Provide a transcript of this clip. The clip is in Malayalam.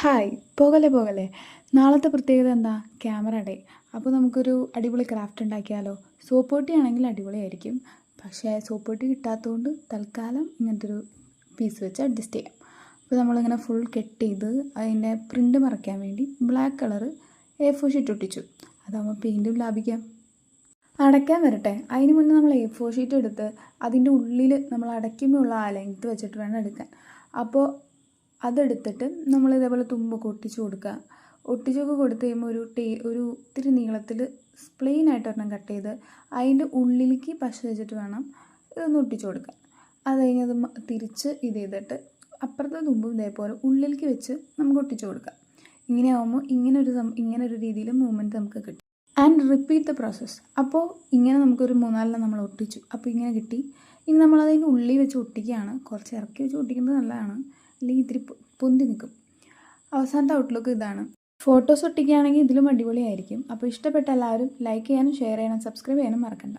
ഹായ് പോകല്ലേ പോകല്ലേ. നാളത്തെ പ്രത്യേകത എന്താ? Camera day. അപ്പോൾ നമുക്കൊരു അടിപൊളി ക്രാഫ്റ്റ് ഉണ്ടാക്കിയാലോ? സോപ്പോട്ടി ആണെങ്കിൽ അടിപൊളിയായിരിക്കും. പക്ഷേ സോപ്പോട്ടി പൊട്ടി കിട്ടാത്തതുകൊണ്ട് തൽക്കാലം ഇങ്ങനത്തെ ഒരു പീസ് വെച്ച് അഡ്ജസ്റ്റ് ചെയ്യാം. അപ്പോൾ നമ്മളിങ്ങനെ ഫുൾ കെട്ട് ചെയ്ത് അതിന്റെ പ്രിന്റ് മറയ്ക്കാൻ വേണ്ടി black colour A four sheet ഒട്ടിച്ചു. അതാകുമ്പോൾ പെയിന്റും ലാഭിക്കാം. അടയ്ക്കാൻ വരട്ടെ. അതിന് മുന്നേ നമ്മൾ എ ഫോർ ഷീറ്റ് എടുത്ത് അതിന്റെ ഉള്ളിൽ നമ്മൾ അടയ്ക്കുമ്പോൾ ഉള്ള ആ ലെങ്ത്ത് വെച്ചിട്ട് വേണം എടുക്കാൻ. അപ്പോൾ അതെടുത്തിട്ട് നമ്മൾ ഇതേപോലെ തുമ്പൊക്കെ ഒട്ടിച്ച് കൊടുക്കുക. ഒട്ടിച്ചൊക്കെ കൊടുത്ത് കഴിയുമ്പോൾ ഒരു ടേ ഒരു ഇത്തിരി നീളത്തിൽ പ്ലെയിൻ ആയിട്ട് ഒരെണ്ണം കട്ട് ചെയ്ത് അതിന്റെ ഉള്ളിലേക്ക് പശ വെച്ചിട്ട് വേണം ഇതൊന്ന് ഒട്ടിച്ച് കൊടുക്കാൻ. അത് കഴിഞ്ഞ് അത് തിരിച്ച് ഇത് ചെയ്തിട്ട് അപ്പുറത്തെ തുമ്പും ഇതേപോലെ ഉള്ളിലേക്ക് വെച്ച് നമുക്ക് ഒട്ടിച്ച് കൊടുക്കാം. ഇങ്ങനെ ആകുമ്പോൾ ഇങ്ങനെ ഒരു ഇങ്ങനെ ഒരു രീതിയിൽ മൂവ്മെന്റ് നമുക്ക് കിട്ടും. ആൻഡ് റിപ്പീറ്റ് ദ പ്രോസസ്സ് അപ്പോൾ ഇങ്ങനെ നമുക്കൊരു മൂന്നാലെണ്ണം നമ്മൾ ഒട്ടിച്ചു. അപ്പോൾ ഇങ്ങനെ കിട്ടി. ഇനി നമ്മൾ അതിന്റെ ഉള്ളിൽ വെച്ച് ഒട്ടിക്കുകയാണ്. കുറച്ച് ഇറക്കി വെച്ച് ഒട്ടിക്കുന്നത് നല്ലതാണ്. അല്ലെങ്കിൽ ഇത്തിരി പൊന്തി നിൽക്കും അവസാനത്തെ ഔട്ട്ലുക്ക് ഇതാണ്. ഫോട്ടോസ് ഒട്ടിക്കുകയാണെങ്കിൽ ഇതിലും അടിപൊളിയായിരിക്കും. അപ്പോൾ ഇഷ്ടപ്പെട്ട എല്ലാവരും ലൈക്ക് ചെയ്യാനും ഷെയർ ചെയ്യാനും സബ്സ്ക്രൈബ് ചെയ്യാനും മറക്കണ്ട.